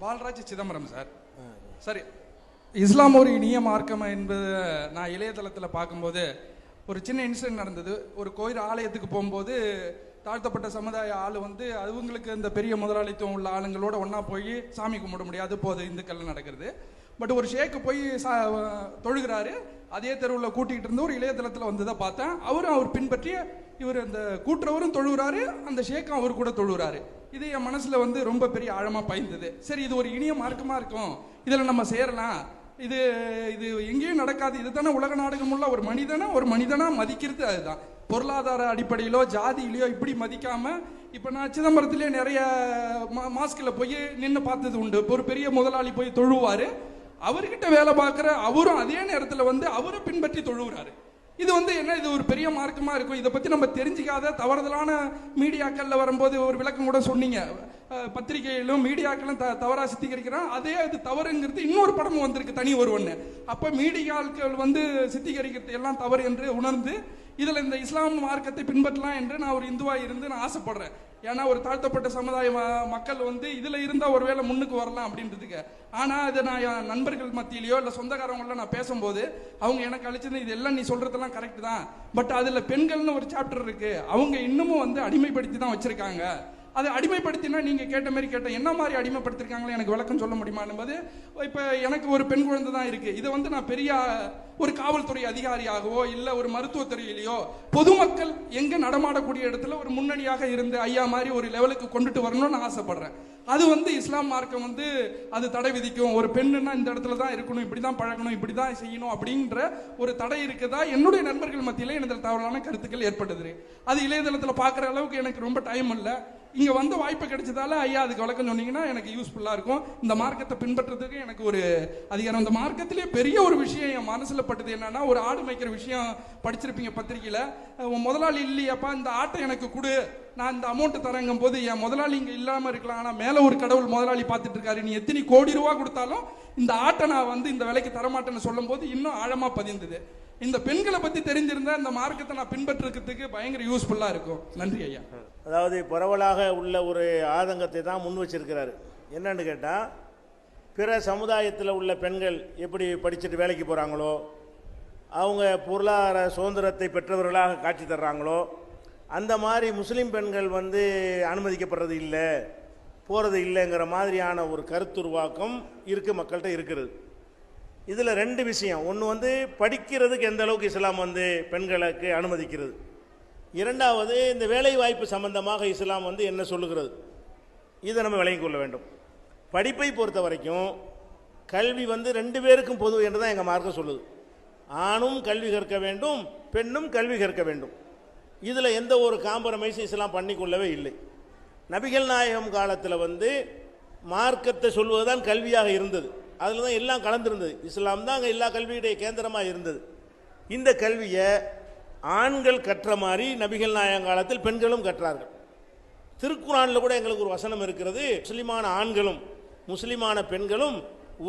Palraj Chidambaram sir. சரி இஸ்லாம் ஒரு இனிய மார்க்கம் என்பது நான் இளையதளத்தில் பார்க்கும்போது ஒரு சின்ன இன்சிடென்ட் நடந்தது. ஒரு கோயில் ஆலயத்துக்கு போகும்போது தாழ்த்தப்பட்ட சமுதாய ஆள் வந்து அவங்களுக்கு இந்த பெரிய முதலாளித்துவம் உள்ள ஆளுங்களோட ஒன்றா போய் சாமி கும்பிட முடியாது. போது இந்துக்கள் நடக்கிறது. பட் ஒரு ஷேக்கு போய் சா தொழுகிறாரு. அதே தெருவில் கூட்டிகிட்டு இருந்து ஒரு இளையதளத்தில் வந்து தான் பார்த்தேன். அவரும் அவர் பின்பற்றி இவர் அந்த கூட்டுறவரும் தொழுகிறாரு. அந்த ஷேக்கும் அவர் கூட தொழுகிறாரு. இது என் மனசுல வந்து ரொம்ப பெரிய ஆழமா பாய்ந்தது. சரி இது ஒரு இனிய மார்க்கமா இருக்கும். இதுல நம்ம சேரலாம். இது இது எங்கேயும் நடக்காது. இதுதானே உலக நாடகமுள்ள ஒரு மனிதனை ஒரு மனிதனா மதிக்கிறது அதுதான். பொருளாதார அடிப்படையிலோ ஜாதியிலையோ இப்படி மதிக்காம இப்போ நான் சிதம்பரத்திலே நிறைய மா- மாஸ்க்ல போய் நின்று பார்த்தது உண்டு. ஒரு பெரிய முதலாளி போய் தொழுவாரு. அவர்கிட்ட வேலை பார்க்குற அவரும் அதே நேரத்தில் வந்து அவரை பின்பற்றி தொழுகிறாரு இது வந்து என்ன இது ஒரு பெரிய மார்க்கமாக இருக்கும். இதை பற்றி நம்ம தெரிஞ்சுக்காத தவறுதலான மீடியாக்களில் வரும்போது ஒரு விளக்கம் கூட சொன்னீங்க. அஹ், பத்திரிகையிலும் மீடியாக்களும் த தவறாக சித்திகரிக்கிறான் அதே அது தவறுங்கிறது இன்னொரு படமும் வந்திருக்கு தனி ஒருவன் அப்போ மீடியாக்கள் வந்து சித்திகரிக்கிறது எல்லாம் தவறு என்று உணர்ந்து இதில் இந்த இஸ்லாம் மார்க்கத்தை பின்பற்றலாம் என்று நான் ஒரு இந்துவாக இருந்து நான் ஆசைப்படுறேன். ஏன்னா ஒரு தாழ்த்தப்பட்ட சமுதாய மக்கள் வந்து இதுல இருந்தா ஒருவேளை முன்னுக்கு வரலாம் அப்படின்றதுக்கு. ஆனா அதை நான் என் நண்பர்கள் மத்தியிலயோ இல்ல சொந்தக்காரங்கள நான் பேசும்போது அவங்க எனக்கு அழிச்சது இது எல்லாம் நீ சொல்றதெல்லாம் கரெக்ட் தான். பட் அதுல பெண்கள்னு ஒரு சாப்டர் இருக்கு. அவங்க இன்னமும் வந்து அடிமைப்படுத்தி தான் வச்சிருக்காங்க. அது அடிமைப்படுத்தினா நீங்கள் கேட்ட மாதிரி கேட்டேன் என்ன மாதிரி அடிமைப்படுத்திருக்காங்களோ எனக்கு விளக்கம் சொல்ல முடியுமா என்பது இப்போ எனக்கு ஒரு பெண் குழந்தை தான் இருக்கு. இதை வந்து நான் பெரிய ஒரு காவல்துறை அதிகாரியாகவோ இல்லை ஒரு மருத்துவத்துறையிலையோ பொதுமக்கள் எங்கே நடமாடக்கூடிய இடத்துல ஒரு முன்னணியாக இருந்து ஐயா மாதிரி ஒரு லெவலுக்கு கொண்டுட்டு வரணும்னு நான் ஆசைப்படுறேன். அது வந்து இஸ்லாம் மார்க்கம் வந்து அது தடை விதிக்கும். ஒரு பெண்ணுன்னா இந்த இடத்துல தான் இருக்கணும் இப்படி தான் பழகணும் இப்படி தான் செய்யணும் அப்படின்ற ஒரு தடை இருக்குதா? என்னுடைய நண்பர்கள் மத்தியில் எனக்கு தவறான கருத்துக்கள் ஏற்பட்டது. அது இளையதளத்தில் பார்க்குற அளவுக்கு எனக்கு ரொம்ப டைம் இல்லை. இங்க வந்த வாய்ப்பு கிடைச்சதால ஐயா அதுக்கு வழக்கம் சொன்னீங்கன்னா எனக்கு யூஸ்ஃபுல்லா இருக்கும். இந்த மார்க்கத்தை பின்பற்றதுக்கு எனக்கு ஒரு அதிகாரம். இந்த மார்க்கத்திலே பெரிய ஒரு விஷயம் என் மனசுல பட்டது என்னன்னா ஒரு ஆடு மேய்க்கிற விஷயம் படிச்சிருப்பீங்க பத்திரிக்கையில. முதலாளி இல்லையாப்பா இந்த ஆட்டை எனக்கு கொடு. நான் இந்த அமௌண்ட் தரங்கும் போது என் முதலாளி இங்க இல்லாம இருக்கலாம். ஆனா மேல ஒரு கடவுள் முதலாளி பார்த்துட்டு இருக்காரு. நீ எத்தனை கோடி ரூபா கொடுத்தாலும் இந்த ஆட்டை நான் வந்து இந்த விலைக்கு தரமாட்டேன்னு சொல்லும் போது இன்னும் ஆழமா பதிந்தது. இந்த பெண்களை பத்தி தெரிஞ்சிருந்தா இந்த மார்க்கத்தை நான் பின்பற்றுறதுக்கு பயங்கர யூஸ்ஃபுல்லா இருக்கும். நன்றி ஐயா. அதாவது பரவலாக உள்ள ஒரு ஆதங்கத்தை தான் முன் வச்சிருக்கிறாரு. என்னன்னு கேட்டால் பிற சமுதாயத்தில் உள்ள பெண்கள் எப்படி படிச்சுட்டு வேலைக்கு போகிறாங்களோ அவங்க பொருளாதார சுதந்திரத்தை பெற்றவர்களாக காட்சி தர்றாங்களோ அந்த மாதிரி முஸ்லீம் பெண்கள் வந்து அனுமதிக்கப்படுறது இல்லை போகிறது இல்லைங்கிற மாதிரியான ஒரு கருத்துருவாக்கம் இருக்குது மக்கள்கிட்ட இருக்கிறது. இதில் ரெண்டு விஷயம். ஒன்று வந்து படிக்கிறதுக்கு எந்த அளவுக்கு இஸ்லாம் வந்து பெண்களுக்கு அனுமதிக்கிறது. இரண்டாவது இந்த வேலை வாய்ப்பு சம்பந்தமாக இஸ்லாம் வந்து என்ன சொல்லுகிறது? இதை நம்ம விளங்கி கொள்ள வேண்டும். படிப்பை பொறுத்த வரைக்கும் கல்வி வந்து ரெண்டு பேருக்கும் பொது என்று தான் எங்கள் மார்க்கம் சொல்லுது. ஆணும் கல்வி கற்க வேண்டும் பெண்ணும் கல்வி கற்க வேண்டும். இதில் எந்த ஒரு காம்பரமைஸ் இஸ்லாம் பண்ணிக்கொள்ளவே இல்லை. நபிகள் நாயகம் காலத்தில் வந்து மார்க்கத்தை சொல்வதுதான் கல்வியாக இருந்தது. அதில் தான் எல்லாம் கலந்துருந்தது. இஸ்லாம் தான் அங்கே எல்லா கல்வியுடைய கேந்திரமாக இருந்தது. இந்த கல்வியை ஆண்கள் கற்ற மாதிரி நபிகள் நாயகம் காலத்தில் பெண்களும் கற்றார்கள். திருக்குறானில் கூட எங்களுக்கு ஒரு வசனம் இருக்கிறது முஸ்லிமான ஆண்களும் முஸ்லிமான பெண்களும்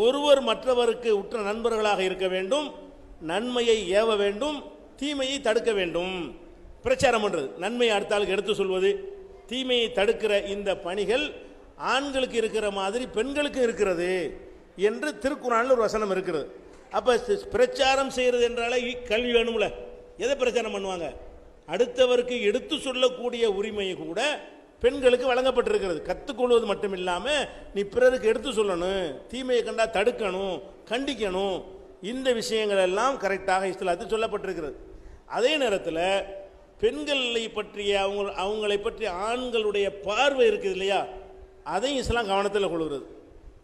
ஒருவர் மற்றவருக்கு உற்ற நண்பர்களாக இருக்க வேண்டும் நன்மையை ஏவ வேண்டும் தீமையை தடுக்க வேண்டும். பிரச்சாரம் பண்ணுறது நன்மையை அடுத்த ஆளுக்கு எடுத்து சொல்வது தீமையை தடுக்கிற இந்த பணிகள் ஆண்களுக்கு இருக்கிற மாதிரி பெண்களுக்கு இருக்கிறது. என்று திருக்குறானில் ஒரு வசனம் இருக்கிறது அப்போ பிரச்சாரம் செய்கிறது என்றாலே கல்வி வேணும்ல. எதை பிரச்சாரம் பண்ணுவாங்க? அடுத்தவருக்கு எடுத்து சொல்லக்கூடிய உரிமை கூட பெண்களுக்கு வழங்கப்பட்டிருக்கிறது. கற்றுக்கொள்வது மட்டும் இல்லாமல் நீ பிறருக்கு எடுத்து சொல்லணும் தீமையை கண்டா தடுக்கணும் கண்டிக்கணும். இந்த விஷயங்கள் எல்லாம் கரெக்டாக இஸ்லாத்தில் சொல்லப்பட்டிருக்கிறது. அதே நேரத்தில் பெண்களை பற்றிய அவங்க அவங்களை பற்றிய ஆண்களுடைய பார்வை இருக்குது இல்லையா? அதையும் இஸ்லாம் கவனத்தில் கொள்கிறது.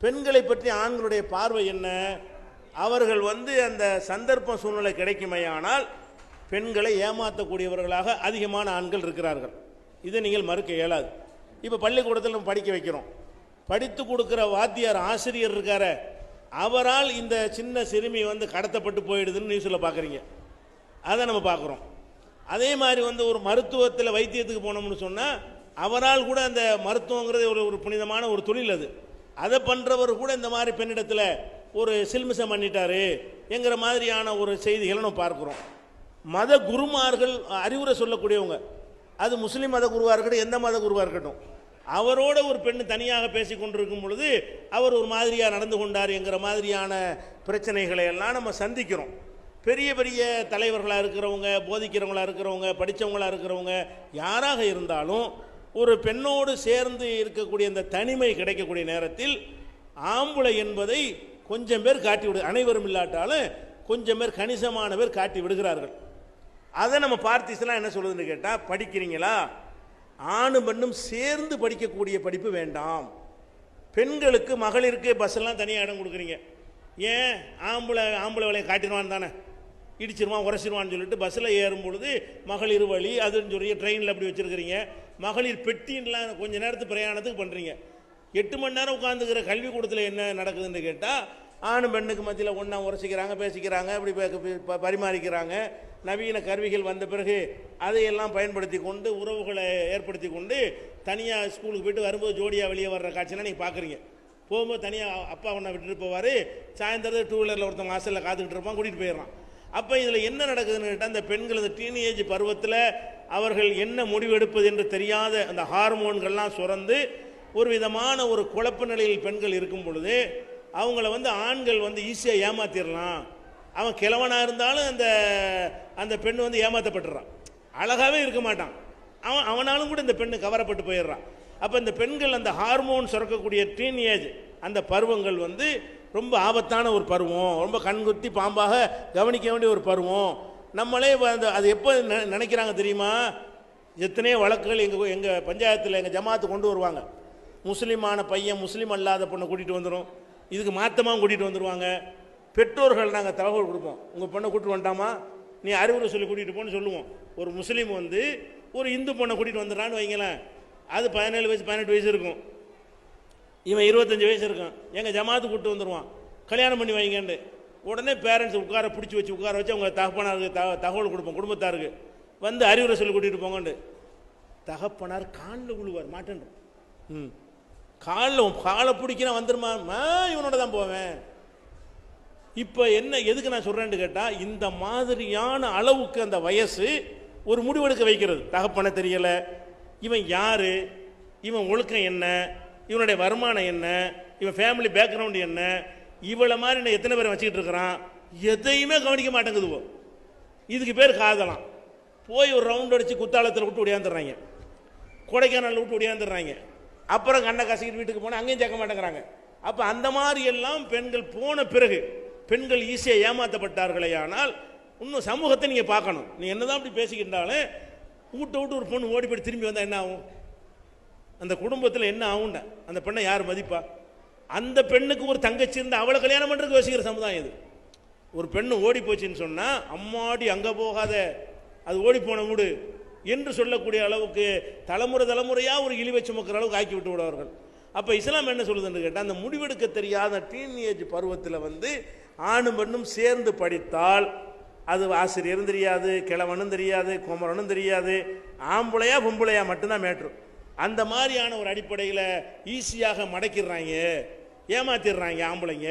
பெண்களை பற்றி ஆண்களுடைய பார்வை என்ன? அவர்கள் வந்து அந்த சந்தர்ப்ப சூழ்நிலை கிடைக்குமையானால் பெண்களை ஏமாற்றக்கூடியவர்களாக அதிகமான ஆண்கள் இருக்கிறார்கள். இதை நீங்கள் மறுக்க இயலாது. இப்போ பள்ளிக்கூடத்தில் நம்ம படிக்க வைக்கிறோம். படித்து கொடுக்குற வாத்தியார் ஆசிரியர் இருக்கார அவரால் இந்த சின்ன சிறுமி வந்து கடத்தப்பட்டு போயிடுதுன்னு நியூஸில் பார்க்குறீங்க அதை நம்ம பார்க்குறோம் அதே மாதிரி வந்து ஒரு மருத்துவத்தில் வைத்தியத்துக்கு போனோம்னு சொன்னால் அவரால் கூட அந்த மருத்துவங்கிறது ஒரு ஒரு புனிதமான ஒரு தொழில் அது. அதை பண்ணுறவர் கூட இந்த மாதிரி பெண்ணிடத்தில் ஒரு சில்மிசம் பண்ணிட்டாரு என்கிற மாதிரியான ஒரு செய்திகளை நம்ம பார்க்குறோம். மத குருமார்கள் அறிவுரை சொல்லக்கூடியவங்க. அது முஸ்லீம் மத குருவாக இருக்கட்டும் எந்த மத குருவாக இருக்கட்டும். அவரோட ஒரு பெண் தனியாக பேசி கொண்டிருக்கும் பொழுது அவர் ஒரு மாதிரியாக நடந்து கொண்டார் என்கிற மாதிரியான பிரச்சனைகளை எல்லாம் நம்ம சந்திக்கிறோம். பெரிய பெரிய தலைவர்களாக இருக்கிறவங்க போதிக்கிறவங்களா இருக்கிறவங்க படித்தவங்களாக இருக்கிறவங்க யாராக இருந்தாலும் ஒரு பெண்ணோடு சேர்ந்து இருக்கக்கூடிய இந்த தனிமை கிடைக்கக்கூடிய நேரத்தில் ஆம்பளை என்பதை கொஞ்சம் பேர் காட்டி விடு அனைவரும் இல்லாட்டாலும் கொஞ்சம் பேர் கணிசமான பேர் காட்டி விடுகிறார்கள். அதை நம்ம பார்த்திஸ்லாம் என்ன சொல்லுதுன்னு கேட்டால் படிக்கிறீங்களா? ஆணும் பெண்ணும் சேர்ந்து படிக்கக்கூடிய படிப்பு வேண்டாம். பெண்களுக்கு மகளிருக்கு பஸ்ஸெல்லாம் தனியாக இடம் கொடுக்குறீங்க. ஏன்? ஆம்பளை ஆம்பளை வேலையை காட்டிடுவான் தானே. இடிச்சிருவான் உரைச்சிருவான்னு சொல்லிட்டு பஸ்ஸில் ஏறும் பொழுது மகளிர் வழி அதுன்னு சொல்லி ட்ரெயினில் அப்படி வச்சுருக்கிறீங்க. மகளிர் பெட்டின்லாம் கொஞ்ச நேரத்துக்கு பிரயாணத்துக்கு பண்ணுறீங்க எட்டு மணி நேரம் உட்காந்துக்கிற கல்விக்கூடத்தில் என்ன நடக்குதுன்னு கேட்டால் ஆணும் பெண்ணுக்கு மத்தியில் ஒன்றா உரசிக்கிறாங்க பேசிக்கிறாங்க இப்படி ப- பரிமாறிக்கிறாங்க. நவீன கருவிகள் வந்த பிறகு அதையெல்லாம் பயன்படுத்தி கொண்டு உறவுகளை ஏற்படுத்தி கொண்டு தனியாக ஸ்கூலுக்கு போயிட்டு வரும்போது ஜோடியாக வெளியே வர்ற காட்சியெல்லாம் நீங்கள் பார்க்குறீங்க போகும்போது தனியாக அப்பா ஒன்றா விட்டுட்டு போவார். சாயந்தரம் டூ வீலரில் ஒருத்தவங்க ஹாஸ்டலில் காத்துக்கிட்டு இருப்பான் கூட்டிகிட்டு போயிடுறான். அப்போ இதில் என்ன நடக்குதுன்னு கேட்டால் அந்த பெண்கள் அந்த டீனேஜ் பருவத்தில் அவர்கள் என்ன முடிவெடுப்பது என்று தெரியாத அந்த ஹார்மோன்கள்லாம் சுரந்து ஒரு விதமான ஒரு குழப்ப நிலையில் பெண்கள் இருக்கும் பொழுது அவங்கள வந்து ஆண்கள் வந்து ஈஸியாக ஏமாத்திடலாம் அவன் கிழவனாக இருந்தாலும் அந்த அந்த பெண் வந்து ஏமாற்றப்பட்டுறான் அழகாகவே இருக்க மாட்டான். அவன் அவனாலும் கூட இந்த பெண்ணு கவரப்பட்டு போயிடுறான். அப்போ இந்த பெண்கள் அந்த ஹார்மோன் சுரக்கக்கூடிய டீனேஜ் அந்த பருவங்கள் வந்து ரொம்ப ஆபத்தான ஒரு பருவம். ரொம்ப கண்குத்தி பாம்பாக கவனிக்க வேண்டிய ஒரு பருவம். நம்மளே அந்த அது எப்போ நெ- நினைக்கிறாங்க தெரியுமா? எத்தனையோ வழக்குகள் எங்கள் எங்கள் பஞ்சாயத்தில் எங்கள் ஜமாத்து கொண்டு வருவாங்க. முஸ்லீமான பையன் முஸ்லீம் அல்லாத பொண்ணை கூட்டிகிட்டு வந்துடும் இதுக்கு மாத்தமாக கூட்டிகிட்டு வந்துடுவாங்க பெற்றோர்கள் நாங்கள் தகவல் கொடுப்போம். உங்கள் பொண்ணை கூட்டிட்டு வந்துட்டாமா? நீ அறிவுரை சொல்லி கூட்டிகிட்டு போன்னு சொல்லுவோம். ஒரு முஸ்லீம் வந்து ஒரு இந்து பொண்ணை கூட்டிகிட்டு வந்துடுறான்னு வைங்களேன். அது பதினேழு வயசு பதினெட்டு வயசு இருக்கும். இவன் இருபத்தஞ்சு வயசு இருக்கான். எங்கள் ஜமாத்து கூப்பிட்டு வந்துடுவான் கல்யாணம் பண்ணி வைங்கன்னு உடனே பேரண்ட்ஸ் உட்கார பிடிச்சி வச்சு உட்கார வச்சு அவங்க தகப்பனாருக்கு த தகவல் கொடுப்போம் குடும்பத்தாருக்கு. வந்து அறிவுரை சொல்லி கூட்டிகிட்டு போங்கண்டு தகப்பனார் காலில் விழுவார் மாட்டேன் ம். காலில் காலை பிடிக்கிறேன் வந்துருமா? இவனோட தான் போவேன். இப்போ என்ன எதுக்கு நான் சொல்கிறேன்னு கேட்டால் இந்த மாதிரியான அளவுக்கு அந்த வயசு ஒரு முடிவெடுக்க வைக்கிறது. தகப்பனை தெரியலை. இவன் யார்? இவன் ஒழுக்கம் என்ன? இவனுடைய வருமானம் என்ன? இவன் ஃபேமிலி பேக்ரவுண்ட் என்ன? இவளை மாதிரி நான் எத்தனை பேரை வச்சுக்கிட்டு இருக்கிறான்? எதையுமே கவனிக்க மாட்டேங்குதுவோ இதுக்கு பேர் காதலாம் போய் ஒரு ரவுண்ட் அடித்து குத்தாலத்தில் விட்டு ஒடியாந்துடுறாங்க. கொடைக்கானலில் விட்டு ஒடியாந்துடுறாங்க. அப்புறம் கண்ணை கசக்கிட்டு வீட்டுக்கு போனால் அங்கேயும் சேர்க்க மாட்டேங்கிறாங்க. அப்போ அந்த மாதிரி எல்லாம் பெண்கள் போன பிறகு பெண்கள் ஈஸியாக ஏமாற்றப்பட்டார்களே ஆனால் இன்னும் சமூகத்தை நீங்கள் பார்க்கணும். நீ என்னதான் அப்படி பேசிக்கிட்டாலும் வீட்டை விட்டு ஒரு பொண்ணு ஓடி போய் திரும்பி வந்தால் என்ன ஆகும்? அந்த குடும்பத்தில் என்ன ஆகும்டா? அந்த பெண்ணை யார் மதிப்பா? அந்த பெண்ணுக்கு ஒரு தங்கச்சி இருந்து அவளை கல்யாணம் பண்ணுறதுக்கு யோசிக்கிற சமுதாயம் இது. ஒரு பெண்ணு ஓடி போச்சுன்னு சொன்னால் அம்மாடி அங்கே போகாத. அது ஓடி போன வீடு. என்று சொல்லக்கூடிய அளவுக்கு தலைமுறை தலைமுறையாக ஒரு இழிவை சுமக்கிற அளவுக்கு ஆக்கி விட்டு விடுவார்கள். அப்போ இஸ்லாம் என்ன சொல்லுதுன்னு கேட்டால் அந்த முடிவெடுக்க தெரியாத டீனேஜ் பருவத்தில் வந்து ஆணும் பெண்ணும் சேர்ந்து படித்தால் அது ஆசிரியரும் தெரியாது கிழவனும் தெரியாது குமரனும் தெரியாது ஆம்பளையா பொம்பளையா மட்டும்தான் மேட்ரு அந்த மாதிரியான ஒரு அடிப்படையில் ஈஸியாக மடக்கிடுறாங்க. ஏமாத்திடுறாங்க ஆம்பளைங்க.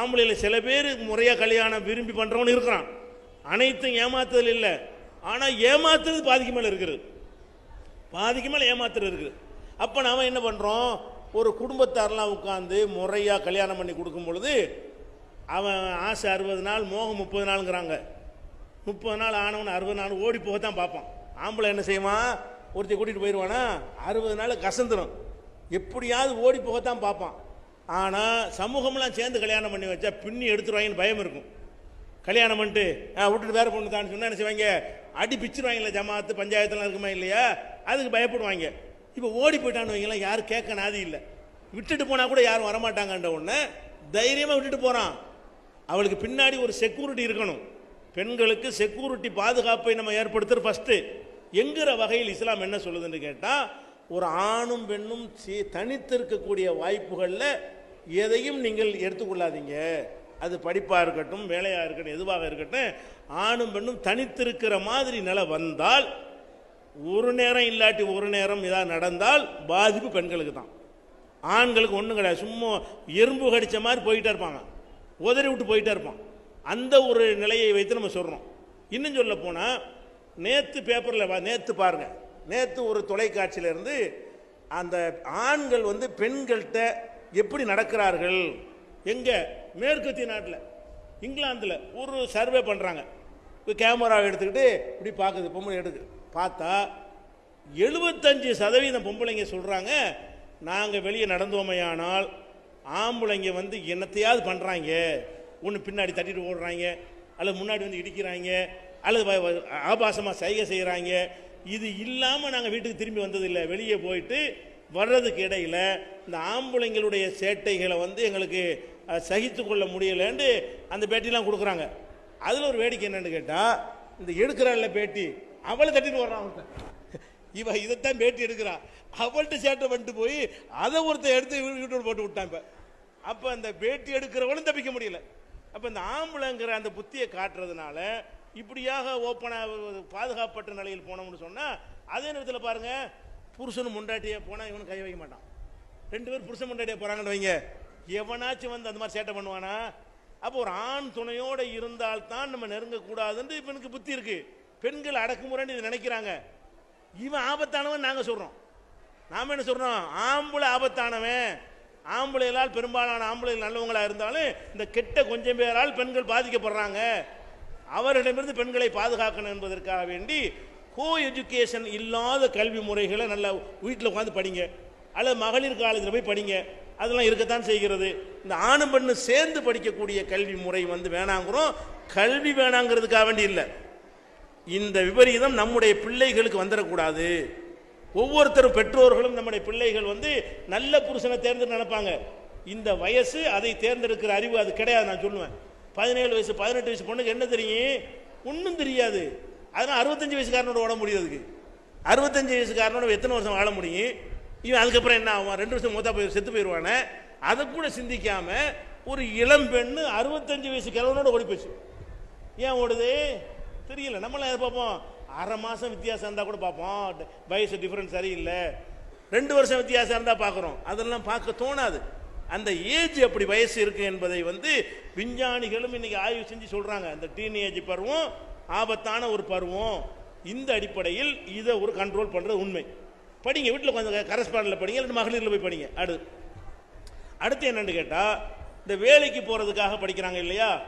ஆம்பளையில் சில பேர் முறையாக கல்யாணம் விரும்பி பண்ணுறவனு இருக்கிறான். அனைத்தும் ஏமாத்துதல் இல்லை. ஆனால் ஏமாத்துறது பாதிக்கு மேலே இருக்குது. பாதிக்கு மேலே ஏமாத்துறது இருக்குது. அப்போ நாம் என்ன பண்ணுறோம் ஒரு குடும்பத்தாரெலாம் உட்காந்து முறையாக கல்யாணம் பண்ணி கொடுக்கும் பொழுது அவன் ஆசை அறுபது நாள் மோகம் முப்பது நாளுங்கிறாங்க. முப்பது நாள் ஆனவன் அறுபது நாள் ஓடி போக தான் பார்ப்பான். ஆம்பளை என்ன செய்வான்? ஒருத்தர் கூட்டிகிட்டு போயிடுவானா அறுபது நாள் கசந்துடும் எப்படியாவது ஓடி போகத்தான் பார்ப்பான். ஆனால் சமூகம்லாம் சேர்ந்து கல்யாணம் பண்ணி வச்சா பின்னி எடுத்துருவாங்கன்னு பயம் இருக்கும். கல்யாணம் பண்ணிட்டு ஆ, விட்டுட்டு வேற பொண்ணு தான் சொன்னால் என்ன செய்வாங்க? அடி பிச்சிருவாங்கல்ல ஜமாத்து பஞ்சாயத்துலாம் இருக்குமா இல்லையா? அதுக்கு பயப்படுவாங்க. இப்போ ஓடி போயிட்டான்னு வைங்களேன் யாரும் கேட்க நாதி இல்லை. விட்டுட்டு போனால் கூட யாரும் வரமாட்டாங்கன்ற உடனே தைரியமாக விட்டுட்டு போகிறான் அவளுக்கு பின்னாடி ஒரு செக்யூரிட்டி இருக்கணும். பெண்களுக்கு செக்யூரிட்டி பாதுகாப்பை நம்ம ஏற்படுத்துகிற ஃபஸ்ட்டு என்கிற வகையில் இஸ்லாம் என்ன சொல்லுதுன்னு கேட்டால் ஒரு ஆணும் பெண்ணும் சே- தனித்திருக்கக்கூடிய வாய்ப்புகளில் எதையும் நீங்கள் எடுத்துக்கொள்ளாதீங்க. அது படிப்பாக இருக்கட்டும் வேலையாக இருக்கட்டும் எதுவாக இருக்கட்டும் ஆணும் பெண்ணும் தனித்திருக்கிற மாதிரி நிலை வந்தால் ஒரு நேரம் இல்லாட்டி ஒரு நேரம் இதாக நடந்தால் பாதிப்பு பெண்களுக்கு தான். ஆண்களுக்கு ஒன்றும் கிடையாது. சும்மா எறும்பு கடித்த மாதிரி போயிட்டே இருப்பாங்க. உதறி விட்டு போயிட்டே இருப்பான். அந்த ஒரு நிலையை வைத்து நம்ம சொல்கிறோம் இன்னும் சொல்ல போனால் நேற்று பேப்பரில் நேற்று பாருங்கள் நேற்று ஒரு தொலைக்காட்சியிலேருந்து அந்த ஆண்கள் வந்து பெண்கள்கிட்ட எப்படி நடக்கிறார்கள்? எங்க? மேற்கத்திய நாட்டில். இங்கிலாந்தில். ஒரு சர்வே பண்ணுறாங்க இப்போ கேமரா எடுத்துக்கிட்டு இப்படி பார்க்குது பொம்பளை எடுக்குது. பார்த்தா எழுபத்தஞ்சு சதவீதம் பொம்பளைங்க சொல்கிறாங்க நாங்கள் வெளியே நடந்தோமையானால் ஆம்பளைங்க வந்து என்னத்தையாவது பண்ணுறாங்க ஒன்று பின்னாடி தட்டிட்டு ஓடுறாங்க அல்லது முன்னாடி வந்து இடிக்கிறாங்க. அல்லது ஆபாசமாக சைகை செய்கிறாங்க இது இல்லாமல் நாங்கள் வீட்டுக்கு திரும்பி வந்ததில்லை. வெளியே போயிட்டு வர்றதுக்கு இடையில் இந்த ஆம்பளைங்களுடைய சேட்டைகளை வந்து எங்களுக்கு சகித்து கொள்ள முடியலன்ட்டு அந்த பேட்டிலாம் கொடுக்குறாங்க. அதில் ஒரு வேடிக்கை என்னென்னு கேட்டால் இந்த எடுக்கிறாள்ல பேட்டி அவளை தட்டிட்டு வர்றான் ஒருத்தன். இவ இதைத்தான் பேட்டி எடுக்கிறா. அவள்கிட்ட சேட்டை பண்ணிட்டு போய் அதை ஒருத்தன் எடுத்து யூடியூப் போட்டு விட்டான் இப்போ. அப்போ அந்த பேட்டி எடுக்கிறவனும் தப்பிக்க முடியல. அப்போ இந்த ஆம்பளைங்கிற அந்த புத்தியை காட்டுறதுனால இப்படியாக ஓப்பனாக பாதுகாப்பற்ற நிலையில் போனோம்னு சொன்னால் அதே நேரத்தில் பாருங்கள் புருஷனும் முண்டாட்டியே போனால் இவனும் கை வைக்க மாட்டான். ரெண்டு பேர் புருஷன் முண்டாட்டியே போகிறாங்கன்னு வைங்க. எவனாச்சும் வந்து அந்த மாதிரி சேட்டை பண்ணுவானா? அப்போ ஒரு ஆண் துணையோட இருந்தால்தான் நம்ம நெருங்கக்கூடாதுன்னு இவனுக்கு புத்தி இருக்குது பெண்கள் அடக்குமுறைன்னு இது நினைக்கிறாங்க. இவன் ஆபத்தானவன் நாங்கள் சொல்கிறோம் நாம் என்ன சொல்கிறோம் ஆம்பளை ஆபத்தானவன். ஆம்பளைகளால் பெரும்பாலான ஆம்பளைகள் நல்லவங்களாக இருந்தாலும் இந்த கெட்ட கொஞ்சம் பேரால் பெண்கள் பாதிக்கப்படுறாங்க. அவரிடமிருந்து பெண்களை பாதுகாக்கணும் என்பதற்காக வேண்டி கோ எஜுகேஷன் இல்லாத கல்வி முறைகளை நல்லா வீட்டில் உட்காந்து படிங்க. அல்லது மகளிர் காலேஜில் போய் படிங்க. அதெல்லாம் இருக்கத்தான் செய்கிறது. இந்த ஆணும் பெண்ணு சேர்ந்து படிக்கக்கூடிய கல்வி முறை வந்து வேணாங்கிறோம். கல்வி வேணாங்கிறதுக்காக வேண்டி இல்லை. இந்த விபரீதம் நம்முடைய பிள்ளைகளுக்கு வந்துடக்கூடாது. ஒவ்வொருத்தரும் பெற்றோர்களும் நம்முடைய பிள்ளைகள் வந்து நல்ல புருஷனை தேர்ந்து நினைப்பாங்க. இந்த வயசு அதை தேர்ந்தெடுக்கிற அறிவு அது கிடையாது நான் சொல்லுவேன். பதினேழு வயசு பதினெட்டு வயசு பொண்ணுக்கு என்ன தெரியும்? ஒன்றும் தெரியாது. அதனால் அறுபத்தஞ்சு வயசுக்காரனோட ஓட முடியாதுக்கு அறுபத்தஞ்சு வயசுக்காரனோட எத்தனை வருஷம் வாழ முடியும்? இவன் அதுக்கப்புறம் என்ன ஆகும் ரெண்டு வருஷம் மூத்தா போய் செத்து போயிடுவானே? அதை கூட சிந்திக்காம ஒரு இளம் பெண்ணு அறுபத்தஞ்சு வயசு கிழவனோட ஓடி போச்சு. ஏன் ஓடுது? தெரியல. நம்மளாம் எதை பார்ப்போம்? அரை மாதம் வித்தியாசம் இருந்தால் கூட பார்ப்போம். வயசு டிஃப்ரெண்ட் சரியில்லை. ரெண்டு வருஷம் வித்தியாசம் இருந்தால் பார்க்குறோம். அதெல்லாம் பார்க்க தோணாது. அந்த ஏஜ் அப்படி வயசு இருக்கு என்பதை வந்து விஞ்ஞானிகளும் இன்னைக்கு ஆய்வு செஞ்சு சொல்றாங்க. அந்த டீனேஜ் பருவம் ஆபத்தான ஒரு பருவம். இந்த அடிப்படையில் இதை ஒரு கண்ட்ரோல் பண்றது உண்மை. படிங்க வீட்டில் கொஞ்சம் கரஸ்பாண்டில் படிங்க இல்லை மகளிரில் போய் படிங்க. அடு அடுத்து என்னன்னு கேட்டால் இந்த வேலைக்கு போகிறதுக்காக படிக்கிறாங்க இல்லையா?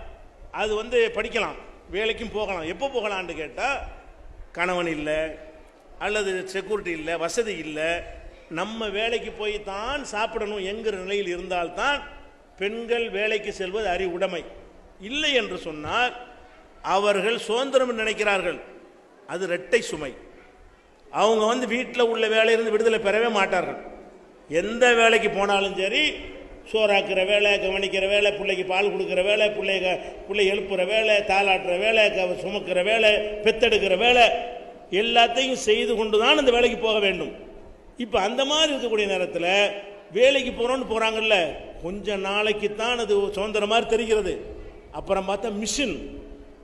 அது வந்து படிக்கலாம். வேலைக்கும் போகலாம். எப்போ போகலான்னு கேட்டால் கணவன் இல்லை அல்லது செக்யூரிட்டி இல்லை வசதி இல்லை நம்ம வேலைக்கு போய் தான் சாப்பிடணும் என்கிற நிலையில் இருந்தால்தான் பெண்கள் வேலைக்கு செல்வது அறிவுடைமை இல்லை என்று சொன்னால் அவர்கள் சுதந்திரம் நினைக்கிறார்கள். அது இரட்டை சுமை. அவங்க வந்து வீட்டில் உள்ள வேலையிலிருந்து விடுதலை பெறவே மாட்டார்கள். எந்த வேலைக்கு போனாலும் சரி சோறாக்குற வேலை கவனிக்கிற வேலை பிள்ளைக்கு பால் கொடுக்குற வேலை பிள்ளைய பிள்ளை எழுப்புற வேலை தாளாட்டுற வேலை க- சுமக்கிற வேலை பெத்தெடுக்கிற வேலை எல்லாத்தையும் செய்து கொண்டு தான் அந்த வேலைக்கு போக வேண்டும். இப்போ அந்த மாதிரி இருக்கக்கூடிய நேரத்தில் வேலைக்கு போகிறோன்னு போகிறாங்கல்ல கொஞ்ச நாளைக்கு தான் அது சுதந்திரம் மாதிரி தெரிகிறது. அப்புறம் பார்த்தா மிஷின்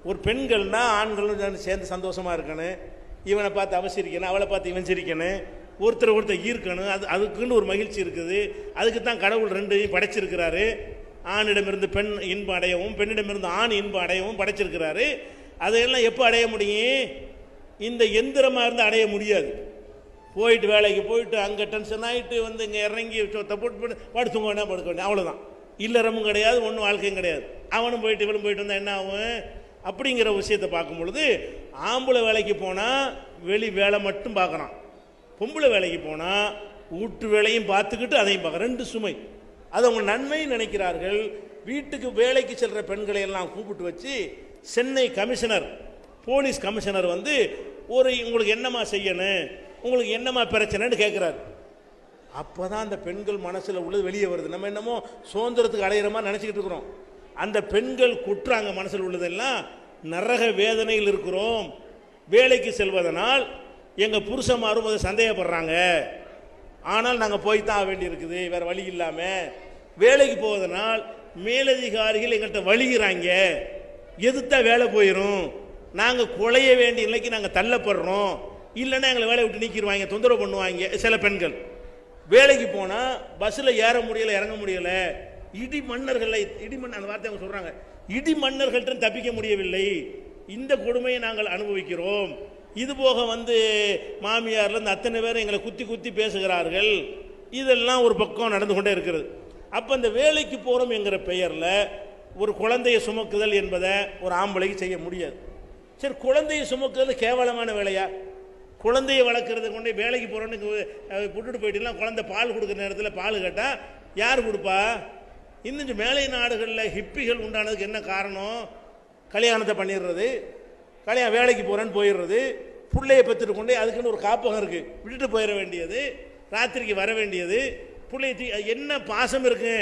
ஒரு பெண்கள்னா ஆண்களும் சேர்ந்து சந்தோஷமாக இருக்கணும் இவனை பார்த்து அவ சிரிக்கணும் அவளை பார்த்து இவன் சிரிக்கணும் ஒருத்தர் ஒருத்தர் ஈர்க்கணும் அது அதுக்குன்னு ஒரு மகிழ்ச்சி இருக்குது. அதுக்கு தான் கடவுள் ரெண்டையும் படைச்சிருக்கிறாரு. ஆணிடமிருந்து பெண் இன்பம் அடையவும் பெண்ணிடமிருந்து ஆண் இன்பம் அடையவும் படைச்சிருக்கிறாரு. அதையெல்லாம் எப்போ அடைய முடியும்? இந்த எந்திரமாக இருந்து அடைய முடியாது. போயிட்டு வேலைக்கு போயிட்டு அங்கே டென்ஷன் ஆகிட்டு வந்து இங்கே இறங்கி தப்போட் பண்ணி படுத்துங்க வேணா படுக்க வேண்டிய அவ்வளோதான் இல்லறமும் கிடையாது ஒன்றும் வாழ்க்கையும் கிடையாது. அவனும் போயிட்டு இவனும் போயிட்டு வந்தால் என்ன ஆகும்? அப்படிங்கிற விஷயத்தை பார்க்கும் பொழுது ஆம்பளை வேலைக்கு போனால் வெளி வேலை மட்டும் பார்க்குறான். பொம்பளை வேலைக்கு போனால் வீட்டு வேலையும் பார்த்துக்கிட்டு அதையும் பார்க்க ரெண்டு சுமை. அது அவங்க நன்மை நினைக்கிறார்கள். வீட்டுக்கு வேலைக்கு செல்கிற பெண்களை எல்லாம் கூப்பிட்டு வச்சு சென்னை கமிஷனர் போலீஸ் கமிஷனர் வந்து ஒரு உங்களுக்கு என்னம்மா செய்யணும்? உங்களுக்கு என்னம்மா பிரச்சனைன்னு கேட்குறாரு அப்போ தான் அந்த பெண்கள் மனசில் உள்ளது வெளியே வருது. நம்ம என்னமோ சுதந்திரத்துக்கு அடையிற மாதிரி நினச்சிக்கிட்டு இருக்கிறோம். அந்த பெண்கள் குற்றாங்க மனசில் உள்ளதெல்லாம் நரக வேதனையில் இருக்கிறோம். வேலைக்கு செல்வதனால் எங்கள் புருஷமாரும் அதை சந்தேகப்படுறாங்க. ஆனால் நாங்கள் போய் தான் ஆக வேண்டியிருக்குது. வேறு வழி இல்லாமல் வேலைக்கு போவதனால் மேலதிகாரிகள் எங்கள்கிட்ட வழிகிறாங்க எதுத்தா வேலை போயிடும் நாங்கள் குலைய வேண்டிய நிலைக்கு நாங்கள் தள்ளப்படுறோம். இல்லைன்னா எங்களை வேலையை விட்டு நீக்கிடுவாங்க தொந்தரவு பண்ணுவாங்க சில பெண்கள். வேலைக்கு போனால் பஸ்ஸில் ஏற முடியலை இறங்க முடியலை. இடி மன்னர்களை இடி மன்ன அந்த வார்த்தை அவங்க சொல்கிறாங்க இடி மன்னர்கள்ட்ட தப்பிக்க முடியவில்லை. இந்த கொடுமையை நாங்கள் அனுபவிக்கிறோம். இது போக வந்து மாமியார்லேருந்து அத்தனை பேர் எங்களை குத்தி குத்தி பேசுகிறார்கள். இதெல்லாம் ஒரு பக்கம் நடந்து கொண்டே இருக்கிறது. அப்போ இந்த வேலைக்கு போகிறோம் என்கிற பெயரில் ஒரு குழந்தையை சுமக்குதல் என்பதை ஒரு ஆம்பளைக்கு செய்ய முடியாது. சரி குழந்தையை சுமக்குதல் கேவலமான வேலையா? குழந்தையை வளர்க்குறத கொண்டு வேலைக்கு போகிறோன்னு விட்டுட்டு போயிட்டீங்கன்னா குழந்தை பால் கொடுக்குற நேரத்தில் பால் கேட்டால் யார் கொடுப்பா? இன்னும் மேலை நாடுகளில் ஹிப்பிகள் உண்டானதுக்கு என்ன காரணம்? கல்யாணத்தை பண்ணிடுறது கல்யாணம் வேலைக்கு போகிறேன்னு போயிடுறது பிள்ளையை பெற்றுட்டு கொண்டு அதுக்குன்னு ஒரு காப்பகம் இருக்குது விட்டுட்டு போயிட வேண்டியது ராத்திரிக்கு வர வேண்டியது பிள்ளைய என்ன பாசம் இருக்கு?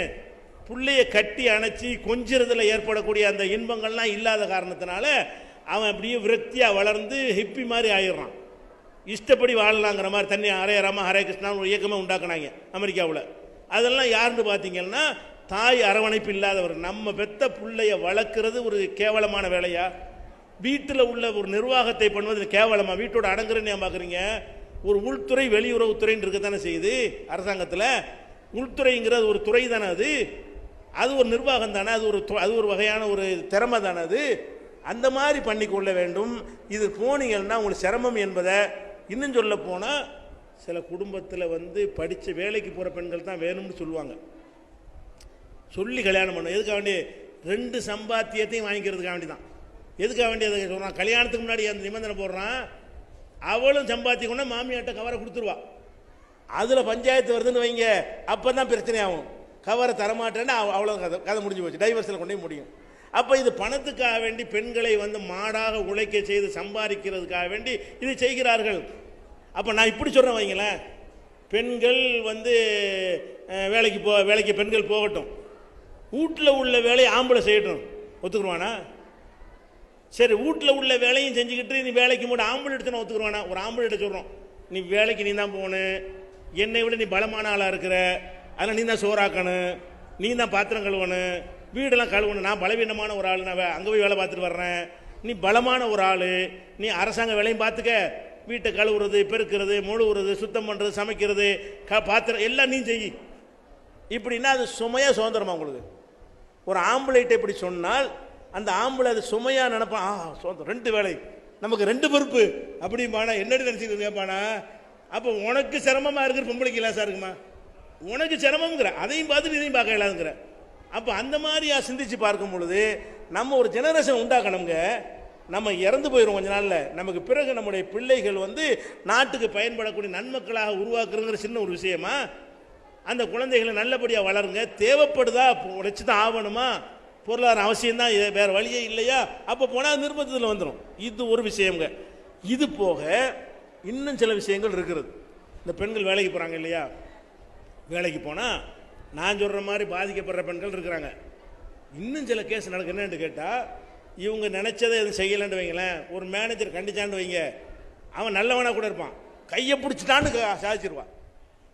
பிள்ளையை கட்டி அணைச்சி கொஞ்சிறதுல ஏற்படக்கூடிய அந்த இன்பங்கள்லாம் இல்லாத காரணத்தினால அவன் அப்படியே விரக்தியாக வளர்ந்து ஹிப்பி மாதிரி ஆயிடுறான். இஷ்டப்படி வாழலாங்கிற மாதிரி தண்ணி ஹரே ராம ஹரே கிருஷ்ணா ஒரு இயக்கமே உண்டாக்குனாங்க அமெரிக்காவில். அதெல்லாம் யாருன்னு பார்த்தீங்கன்னா தாய் அரவணைப்பு இல்லாதவர். நம்ம பெத்த பிள்ளைய வளர்க்குறது ஒரு கேவலமான வேலையா? வீட்டில் உள்ள ஒரு நிர்வாகத்தை பண்ணுவது கேவலமாக வீட்டோட அடங்குறேன்னு ஏன் பார்க்குறீங்க ஒரு உள்துறை வெளியுறவுத்துறைன்னு இருக்கத்தானே செய்யுது அரசாங்கத்தில். உள்துறைங்கிறது ஒரு துறை தானே அது. அது ஒரு நிர்வாகம் தானே அது ஒரு அது ஒரு வகையான ஒரு திறமை தானே அது. அந்த மாதிரி பண்ணிக்கொள்ள வேண்டும். இது போனீங்கன்னா உங்களுக்கு சிரமம் என்பதை இன்னும் சொல்ல போனால் சில குடும்பத்தில் வந்து படித்த வேலைக்கு போகிற பெண்கள் தான் வேணும்னு சொல்லுவாங்க. சொல்லி கல்யாணம் பண்ணும் எதுக்காக வேண்டி ரெண்டு சம்பாத்தியத்தையும் வாங்கிக்கிறதுக்காக வேண்டி தான். எதுக்காக வேண்டி அதை சொல்கிறான் கல்யாணத்துக்கு முன்னாடி அந்த நிபந்தனை போடுறான். அவளும் சம்பாத்தியம் கொண்டு மாமியாட்ட கவரை கொடுத்துருவா. அதில் பஞ்சாயத்து வருதுன்னு வைங்க அப்போ தான் பிரச்சனை ஆகும். கவரை தரமாட்டேன்னு அவ- அவ்வளோ கதை கதை முடிஞ்சு போச்சு. டைவர்ஸில் கொண்டு போய் முடியும். அப்போ இது பணத்துக்காக வேண்டி பெண்களை வந்து மாடாக உழைக்க செய்து சம்பாதிக்கிறதுக்காக வேண்டி இது செய்கிறார்கள். அப்போ நான் இப்படி சொல்கிறேன் வைங்களேன். பெண்கள் வந்து வேலைக்கு போ வேலைக்கு பெண்கள் போகட்டும். வீட்டில் உள்ள வேலையை ஆம்பளை செய்யட்டும். ஒத்துக்குருவானா? சரி வீட்டில் உள்ள வேலையும் செஞ்சுக்கிட்டு நீ வேலைக்கு மூட ஆம்பளை எடுத்து நான் ஒத்துக்குருவானா? ஒரு ஆம்பளை எடுத்து சொல்கிறோம் நீ வேலைக்கு நீ தான் போகணும். என்னை விட நீ பலமான ஆளாக இருக்கிற. அதனால் நீ தான் சோறாக்கணும். நீ தான் பாத்திரம் கழுவணும். வீடெல்லாம் கழுவணும் நான் பலவீனமான ஒரு ஆள். நான் அங்கே போய் வேலை பார்த்துட்டு வர்றேன். நீ பலமான ஒரு ஆள். நீ அரசாங்க வேலையும் பார்த்துக்க. வீட்டை கழுவுறது பெருக்கிறது முழுவுறது சுத்தம் பண்ணுறது சமைக்கிறது க பாத்திரம் எல்லாம் நீ செய். இப்படின்னா அது சுமையாக சுதந்திரமா உங்களுக்கு ஒரு ஆம்பளைட்ட இப்படி சொன்னால் அந்த ஆம்பளை அது சுமையாக நினைப்பான் ஆ சுதந்திரம். ரெண்டு வேலை. நமக்கு ரெண்டு பொறுப்பு. அப்படிம்பானா என்னடி நினச்சிக்கிறது கேட்பானா அப்போ உனக்கு சிரமமாக இருக்கிற பொம்பளைக்கு இல்லாசா இருக்குமா? உனக்கு சிரமங்கிற அதையும் பார்த்துட்டு இதையும் பார்க்க இல்லாதுங்கிற அப்போ அந்த மாதிரியா சிந்திச்சு பார்க்கும் பொழுது நம்ம ஒரு ஜெனரேஷன் உண்டாக்கணுங்க நம்ம இறந்து போயிடும் கொஞ்ச நாளில். நமக்கு பிறகு நம்முடைய பிள்ளைகள் வந்து நாட்டுக்கு பயன்படக்கூடிய நன்மக்களாக உருவாக்குறங்கிற சின்ன ஒரு விஷயமா அந்த குழந்தைகளை நல்லபடியாக வளருங்க. தேவைப்படுதா உழைச்சி தான் ஆகணுமா? பொருளாதார அவசியம்தான் வேறு வழியே இல்லையா? அப்போ போனால் நிர்பந்தத்தில் வந்துடும் இது ஒரு விஷயங்க இது போக இன்னும் சில விஷயங்கள் இருக்கிறது. இந்த பெண்கள் வேலைக்கு போகிறாங்க இல்லையா? வேலைக்கு போனால் நான் சொல்கிற மாதிரி பாதிக்கப்படுற பெண்கள் இருக்கிறாங்க. இன்னும் சில கேஸ் நடக்கு என்னன்னு கேட்டால் இவங்க நினச்சதை எதுவும் செய்யலைன்னு வைங்களேன். ஒரு மேனேஜர் கண்டிச்சான்னு வைங்க. அவன் நல்லவனாக கூட இருப்பான். கையை பிடிச்சிட்டான்னு சாதிச்சிருவான்.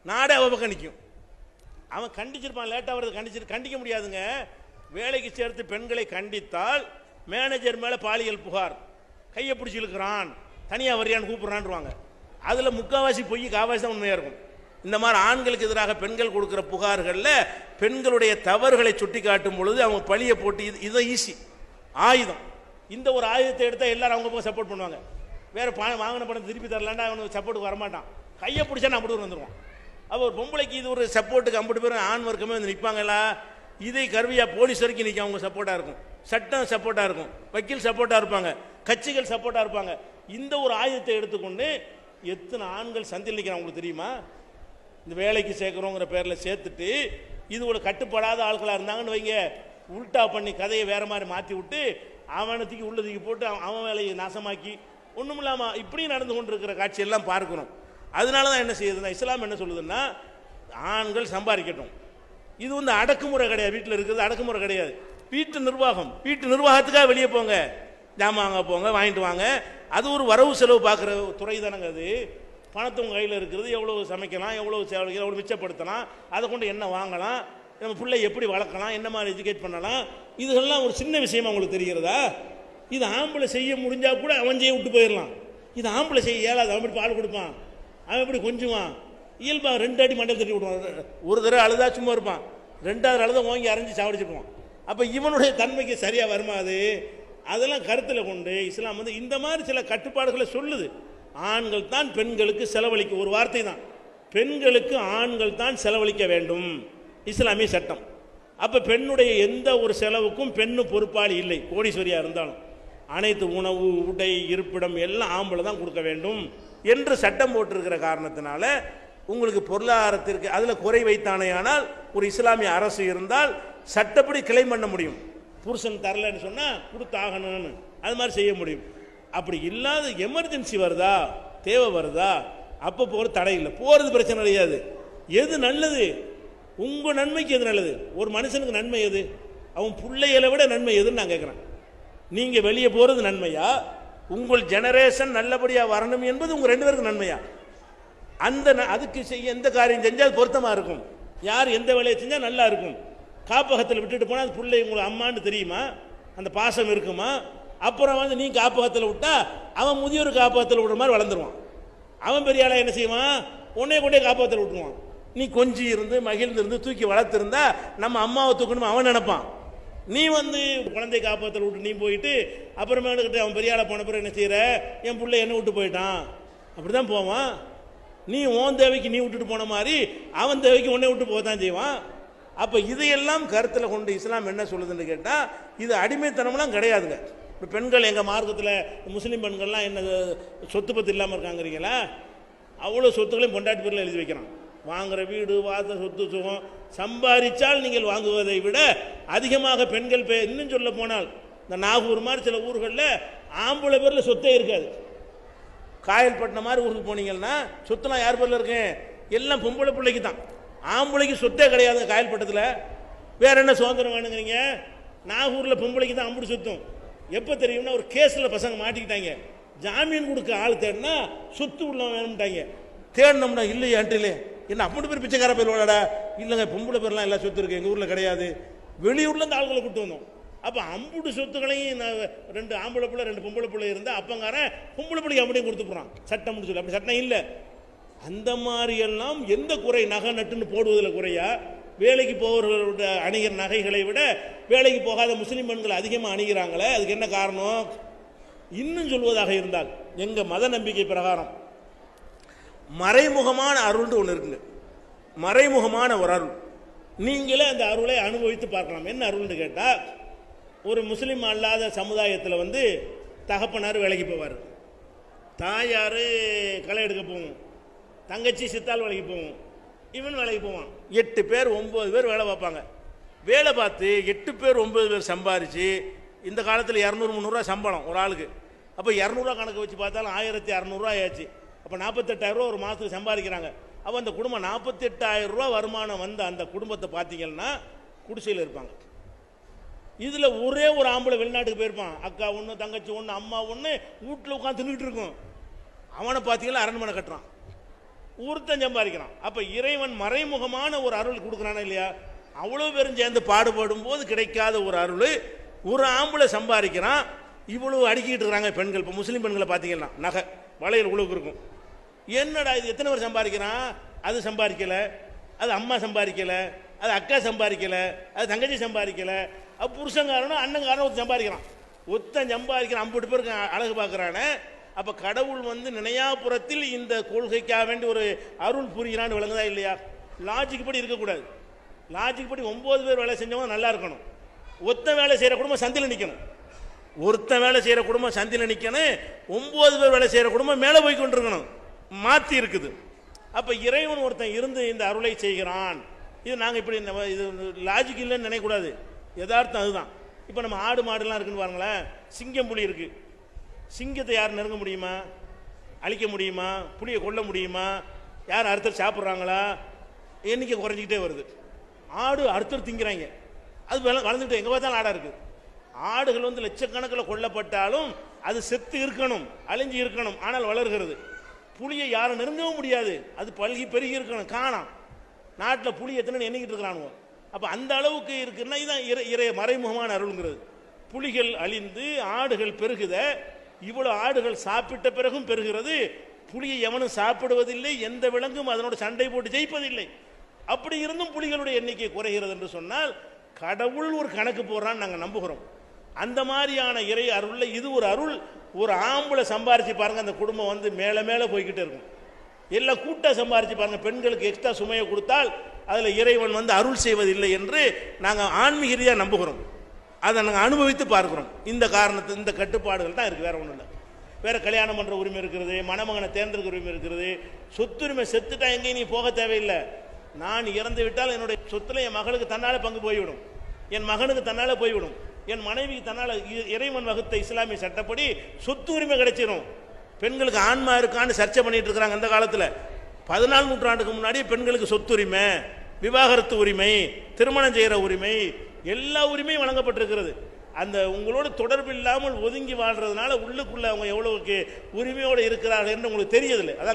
நாடே அவ பக்கம் நிற்கும் அவன் கண்டிச்சிருப்பான். லேட்டாக வரது கண்டிச்சு கண்டிக்க முடியாதுங்க. வேலைக்கு சேர்த்து பெண்களை கண்டித்தால் மேனேஜர் மேலே பாலியல் புகார். கையை பிடிச்சி இழுக்கிறான். தனியாக வரியான்னு கூப்பிட்றான்ருவாங்க. அதில் முக்கால்வாசி பொய் காவாசி தான் உண்மையாக இருக்கும். இந்த மாதிரி ஆண்களுக்கு எதிராக பெண்கள் கொடுக்குற புகார்களில் பெண்களுடைய தவறுகளை சுட்டி காட்டும் பொழுது அவங்க பழியை போட்டு இது இதை ஈஸி ஆயுதம். இந்த ஒரு ஆயுதத்தை எடுத்தால் எல்லாரும் அவங்க போய் சப்போர்ட் பண்ணுவாங்க. வேறு பணம் வாங்கின பணம் திருப்பி தரலான்னா அவனுக்கு சப்போர்ட்டுக்கு வரமாட்டான். கையை பிடிச்சா நான் அப்படி வந்துடுவான் அப்போ ஒரு பொம்பளைக்கு இது ஒரு சப்போர்ட்டுக்கு ஐம்பது பேரும் ஆண் வர்க்கமே வந்து நிற்பாங்களா இதை கருவியாக போலீஸ் வரைக்கும் நிற்கும் அவங்க சப்போர்ட்டாக இருக்கும். சட்டம் சப்போர்ட்டாக இருக்கும். வக்கீல் சப்போர்ட்டாக இருப்பாங்க. கட்சிகள் சப்போர்ட்டாக இருப்பாங்க. இந்த ஒரு ஆயுதத்தை எடுத்துக்கொண்டு எத்தனை ஆண்கள் சந்தில் நிற்கிறாங்க உங்களுக்கு தெரியுமா? இந்த வேலைக்கு சேர்க்குறோங்கிற பேரில் சேர்த்துட்டு இது ஒரு கட்டுப்படாத ஆட்களாக இருந்தாங்கன்னு வைங்க. உல்டா பண்ணி கதையை வேற மாதிரி மாற்றி விட்டு அவனத்துக்கு உள்ளதுக்கு தூக்கி போட்டு அவன் வேலையை நாசமாக்கி ஒன்றும் இல்லாமல் இப்படியும் நடந்து கொண்டிருக்கிற காட்சியெல்லாம் பார்க்குறோம் அதனால தான் என்ன செய்யுதுன்னா இஸ்லாம் என்ன சொல்லுதுன்னா ஆண்கள் சம்பாதிக்கட்டும். இது வந்து அடக்குமுறை கிடையாது. வீட்டில் இருக்கிறது அடக்குமுறை கிடையாது. வீட்டு நிர்வாகம். வீட்டு நிர்வாகத்துக்காக வெளியே போங்க. ஜாமான் வாங்க போங்க வாங்கிட்டு வாங்க. அது ஒரு வரவு செலவு பார்க்குற துறை தானங்க அது. பணத்தை உங்கள் கையில் இருக்கிறது எவ்வளோ சமைக்கலாம் எவ்வளோ செலவு எவ்வளோ மிச்சப்படுத்தலாம் அதை கொண்டு என்ன வாங்கலாம் நம்ம பிள்ளை எப்படி வளர்க்கலாம் என்ன மாதிரி எஜுகேட் பண்ணலாம் இதெல்லாம் ஒரு சின்ன விஷயமா உங்களுக்கு தெரிகிறதா? இது ஆம்பளை செய்ய முடிஞ்சால் கூட அவன் செய்ய விட்டு போயிடலாம். இது ஆம்பளை செய்ய ஏழாது அவன் எப்படி பால் கொடுப்பான் அவன் எப்படி கொஞ்சுவான். இயல்பா ரெண்டு அடி மண்டல் தட்டி விடுவான். ஒரு தடவை அழுதா சும்மா இருப்பான். ரெண்டாவது அழுத வாங்கி அரைஞ்சு சாவடிச்சிருப்பான் அப்போ இவனுடைய தன்மைக்கு சரியாக வருமா அது? அதெல்லாம் கருத்தில் கொண்டு இஸ்லாம் வந்து இந்த மாதிரி சில கட்டுப்பாடுகளை சொல்லுது. ஆண்கள் தான் பெண்களுக்கு செலவழிக்க ஒரு வார்த்தை தான். பெண்களுக்கு ஆண்கள் தான் செலவழிக்க வேண்டும். இஸ்லாமிய சட்டம். அப்போ பெண்ணுடைய எந்த ஒரு செலவுக்கும் பெண்ணு பொறுப்பாளி இல்லை கோடீஸ்வரியாக இருந்தாலும். அனைத்து உணவு உடை இருப்பிடம் எல்லாம் ஆம்பளை தான் கொடுக்க வேண்டும் என்று சட்டம் போட்டிருக்கிற காரணத்தினால உங்களுக்கு பொருளாதாரத்திற்கு அதில் குறை வைத்தானேயானால் ஒரு இஸ்லாமிய அரசு இருந்தால் சட்டப்படி கிளைம் பண்ண முடியும். புருஷன் தரலன்னு சொன்னால் கொடுத்தாகணும்னு. அது மாதிரி செய்ய முடியும். அப்படி இல்லாத எமர்ஜென்சி வருதா? தேவை வருதா? அப்போ போகிற தடை இல்லை. போகிறது பிரச்சனை கிடையாது. எது நல்லது? உங்கள் நன்மைக்கு எது நல்லது? ஒரு மனுஷனுக்கு நன்மை எது? அவன் பிள்ளைகளை விட நன்மை எதுன்னு நான் கேட்குறேன். நீங்கள் வெளியே போகிறது நன்மையா? உங்கள் ஜெனரேஷன் நல்லபடியாக வரணும் என்பது உங்கள் ரெண்டு பேருக்கு நன்மையா? அந்த ந- அதுக்கு செய்ய எந்த காரியம் செஞ்சால் அது பொருத்தமாக இருக்கும்? யார் எந்த வேலையை செஞ்சால் நல்லா இருக்கும்? காப்பகத்தில் விட்டுட்டு போனால் அது பிள்ளை உங்களுக்கு அம்மான்னு தெரியுமா? அந்த பாசம் இருக்குமா? அப்புறம் வந்து நீ காப்பகத்தில் விட்டா அவன் முதியோர் காப்பகத்தில் விடுற மாதிரி வளர்ந்துருவான். அவன் பெரிய ஆளாக என்ன செய்வான்? உன்னே கொண்டே காப்பகத்தில் விட்டுருவான். நீ கொஞ்சி இருந்து மகிழ்ந்து இருந்து தூக்கி வளர்த்துருந்தா நம்ம அம்மாவை தூக்கணும் அவன் நினைப்பான். நீ வந்து குழந்தை காப்பகத்தில் விட்டு நீ போயிட்டு அப்புறமேலுக்கிட்ட அவன் பெரிய போன பிறகு என்ன செய்கிற என் பிள்ளை என்ன விட்டு போயிட்டான். அப்படி தான் போவான். நீ உன் தேவைக்கு நீ விட்டுட்டு போன மாதிரி அவன் தேவைக்கு உன்னை விட்டு போக தான் செய்வான். அப்போ இதையெல்லாம் கருத்தில் கொண்டு இஸ்லாம் என்ன சொல்லுதுன்னு கேட்டால் இது அடிமைத்தனம்லாம் கிடையாதுங்க. இப்போ பெண்கள் எங்கள் மார்க்கத்தில் முஸ்லீம் பெண்கள்லாம் என்ன சொத்து பத்து இல்லாமல் இருக்காங்கிறீங்களா? அவ்வளோ சொத்துக்களையும் பொண்டாட்டி பேரில் எழுதி வைக்கிறான். வாங்குற வீடு வாச சொத்து சுகம் சம்பாதிச்சால் நீங்கள் வாங்குவதை விட அதிகமாக பெண்கள் பே இன்னும் சொல்ல போனால் இந்த நாகூர் மாதிரி சில ஊர்களில் ஆம்பளை பேரில் சொத்தே இருக்காது. காயல்பட்டினம் மாதிரி ஊருக்கு போனீங்கன்னா சொத்துலாம் யார் பேரில் இருக்கேன் எல்லாம் பொம்பளை பிள்ளைக்கு தான். ஆம்பளைக்கு சொத்தே கிடையாதுங்க காயல்பட்டத்தில். வேற என்ன சுதந்திரம் வேணுங்கிறீங்க? நாகூரில் பொம்பளைக்கு தான் அம்புடி சொத்தும். எப்போ தெரியும்னா ஒரு கேஸில் பசங்க மாட்டிக்கிட்டாங்க. ஜாமீன் கொடுக்க ஆள் தேடினா சொத்து உள்ள வேணும்ட்டாங்க. தேடினோம்னா இல்லையான்ட்டு என்ன அப்படி பேர் பிச்சைக்கார பேர் விளாடா இல்லைங்க பொம்பளை பேர்லாம் எல்லாம் சொத்து இருக்குது எங்கள் ஊரில் கிடையாது. வெளியூர்லேருந்து ஆள்களை கூட்டு வந்தோம். அப்போ அம்புட்டு சொத்துக்களையும் நான் ரெண்டு ஆம்பளை பிள்ளை ரெண்டு பொம்பளை பிள்ளை இருந்தால் அப்பங்காரன் பொம்பளை பிள்ளைக்கு அப்படியே கொடுத்து போகிறான் சட்டம்னு சொல்லி அப்படி சட்டம் இல்லை. அந்த மாதிரியெல்லாம் எந்த குறை நகை நட்டுன்னு போடுவதில் குறையா? வேலைக்கு போகிறவர்களோட அணிகிற நகைகளை விட வேலைக்கு போகாத முஸ்லீம் பெண்கள் அதிகமாக அணிகிறாங்களே அதுக்கு என்ன காரணம்? இன்னும் சொல்வதாக இருந்தால் எங்கள் மத நம்பிக்கை பிரகாரம். மறைமுகமான அருள்னு ஒன்று இருக்குங்க. மறைமுகமான ஒரு அருள். நீங்களே அந்த அருளை அனுபவித்து பார்க்கலாம். என்ன அருள்னு கேட்டால் ஒரு முஸ்லீம் அல்லாத சமுதாயத்தில் வந்து தகப்பனார் வேலைக்கு போவார். தாயார் களை எடுக்க போவோம். தங்கச்சி சித்தால் வேலைக்கு போவோம். இவன் வேலைக்கு போவான். எட்டு பேர் ஒம்பது பேர் வேலை பார்ப்பாங்க. வேலை பார்த்து எட்டு பேர் ஒன்பது பேர் சம்பாரித்து இந்த காலத்தில் இரநூறு முந்நூறுரூவா சம்பளம் ஒரு ஆளுக்கு. அப்போ இரநூறுவா கணக்கு வச்சு பார்த்தாலும் ஆயிரத்தி இரநூறுவா ஆயாச்சு அப்போ நாற்பத்தெட்டாயிரரூவா ஒரு மாதத்துக்கு சம்பாதிக்கிறாங்க. அப்போ அந்த குடும்பம் நாற்பத்தெட்டாயிரரூவா வருமானம் வந்த அந்த குடும்பத்தை பார்த்தீங்கன்னா குடிசையில் இருப்பாங்க. இதில் ஒரே ஒரு ஆம்பளை வெளிநாட்டுக்கு போயிருப்பான். அக்கா ஒன்று தங்கச்சி ஒன்று அம்மா ஒன்று வீட்டில் உட்காந்து தின்னுக்கிட்டு இருக்கும். அவனை பார்த்தீங்கன்னா அரண்மனை கட்டுறான். ஒருத்தன் சம்பாதிக்கிறான். அப்போ இறைவன் மறைமுகமான ஒரு அருள் கொடுக்குறானா இல்லையா? அவ்வளோ பேரும் சேர்ந்து பாடுபடும் போது கிடைக்காத ஒரு அருள். ஒரு ஆம்பளை சம்பாதிக்கிறான். இவ்வளோ அடுக்கிட்டு இருக்கிறாங்க பெண்கள். இப்போ முஸ்லீம் பெண்களை பார்த்தீங்கன்னா நகை வளையல் உழுவுக்கு இருக்கும். என்னடா இது? எத்தனை பேர் சம்பாதிக்கிறான்? அது சம்பாதிக்கலை. அது அம்மா சம்பாதிக்கலை. அது அக்கா சம்பாதிக்கலை. அது தங்கச்சி சம்பாதிக்கலை. அது புருஷங்காரனும் அண்ணங்காரனும் ஒருத்தன் சம்பாதிக்கிறான். ஒருத்தன் சம்பாதிக்கிறான். ஐம்பது பேருக்கு அழகு பார்க்குறானே. அப்போ கடவுள் வந்து நினையாபுரத்தில் இந்த கொள்கைக்காக வேண்டி ஒரு அருள் புரிகிறான்னு விளங்குதா இல்லையா? லாஜிக் படி இருக்கக்கூடாது லாஜிக் படி ஒம்பது பேர் வேலை செஞ்சவங்க நல்லா இருக்கணும். ஒத்த வேலை செய்கிற குடும்பம் சந்தில் நிற்கணும் ஒருத்தன் வேலை செய்கிற குடும்பம் சந்தில் நிற்கணும் ஒம்பது பேர் வேலை செய்கிற குடும்பம் மேலே போய் கொண்டிருக்கணும். மாற்றி இருக்குது. அப்போ இறைவன் ஒருத்தன் இருந்து இந்த அருளை செய்கிறான். இது நாங்கள் இப்படி இது லாஜிக் இல்லைன்னு நினைக்கக்கூடாது யதார்த்தம் அதுதான். இப்போ நம்ம ஆடு மாடுலாம் இருக்குன்னு பாருங்களேன். சிங்கம் புலி இருக்குது சிங்கத்தை யார் நெருங்க முடியுமா? அழிக்க முடியுமா? புளியை கொல்ல முடியுமா? யார் அறுத்தர் சாப்பிட்றாங்களா? எண்ணிக்கை குறைஞ்சிக்கிட்டே வருது. ஆடு அறுத்தர் திங்கிறாங்க. அது வளர்ந்துட்டு எங்கே பார்த்தாலும் ஆடாக இருக்குது ஆடுகள் வந்து லட்சக்கணக்கில் கொல்லப்பட்டாலும் அது செத்து இருக்கணும் அழிஞ்சு இருக்கணும் ஆனால் வளர்கிறது. புளியை யாரும் நெருங்கவும் முடியாது. அது பல்கி பெருகி இருக்கணும் காணாம். நாட்டில் புளி எத்தனை எண்ணிக்கிட்டு இருக்கிறானுவோ. அப்போ அந்த அளவுக்கு இருக்குன்னா இதுதான் இறை இறை மறைமுகமான அருள்ங்கிறது. புலிகள் அழிந்து ஆடுகள் பெருகுத இவ்வளவு ஆடுகள் சாப்பிட்ட பிறகும் பெறுகிறது. புலியை எவனும் சாப்பிடுவதில்லை எந்த விலங்கும் அதனோட சண்டை போட்டு ஜெயிப்பதில்லை. அப்படி இருந்தும் புலிகளுடைய எண்ணிக்கை குறைகிறது என்று சொன்னால் கடவுள் ஒரு கணக்கு போடுறான்னு நாங்கள் நம்புகிறோம். அந்த மாதிரியான இறை அருளில் இது ஒரு அருள் ஒரு ஆம்பளை சம்பாரிச்சு பாருங்க அந்த குடும்பம் வந்து மேலே மேலே போய்கிட்டே இருக்கும். எல்லாம் கூட்டாக சம்பாரிச்சு பாருங்க பெண்களுக்கு எக்ஸ்ட்ரா சுமையை கொடுத்தால் அதில் இறைவன் வந்து அருள் செய்வதில்லை என்று நாங்கள் ஆன்மீக ரீதியாக நம்புகிறோம். அதை நாங்கள் அனுபவித்து பார்க்குறோம். இந்த காரணத்து இந்த கட்டுப்பாடுகள் தான் இருக்குது வேறு ஒன்றும் இல்லை. வேறு கல்யாணம் பண்ணுற உரிமை இருக்கிறது மணமகனை தேர்ந்தெடுக்க உரிமை இருக்கிறது சொத்துரிமை செத்துட்டா எங்கேயும் நீ போக தேவையில்லை. நான் இறந்து விட்டால் என்னுடைய சொத்துல என் மகளுக்கு தன்னால பங்கு போய்விடும். என் மகனுக்கு தன்னால் போய்விடும். என் மனைவிக்கு தன்னால் இ- இறைவன் வகுத்த இஸ்லாமிய சட்டப்படி சொத்து உரிமை கிடைச்சிரும். பெண்களுக்கு ஆன்மா இருக்கான்னு சர்ச்சை பண்ணிட்டு இருக்கிறாங்க அந்த காலத்தில். பதினாலு நூற்றாண்டுக்கு முன்னாடி பெண்களுக்கு சொத்துரிமை விவாகரத்து உரிமை திருமணம் செய்கிற உரிமை எல்லா உரிமையும் வழங்கப்பட்டிருக்கிறது. அந்த உங்களோட தொடர்பு இல்லாமல் ஒதுங்கி வாழ்றதுனால உள்ளுக்குள்ள அவங்க எவ்வளவுக்கு உரிமையோடு இருக்கிறார்கள் என்று உங்களுக்கு தெரியதில்லை. அதான்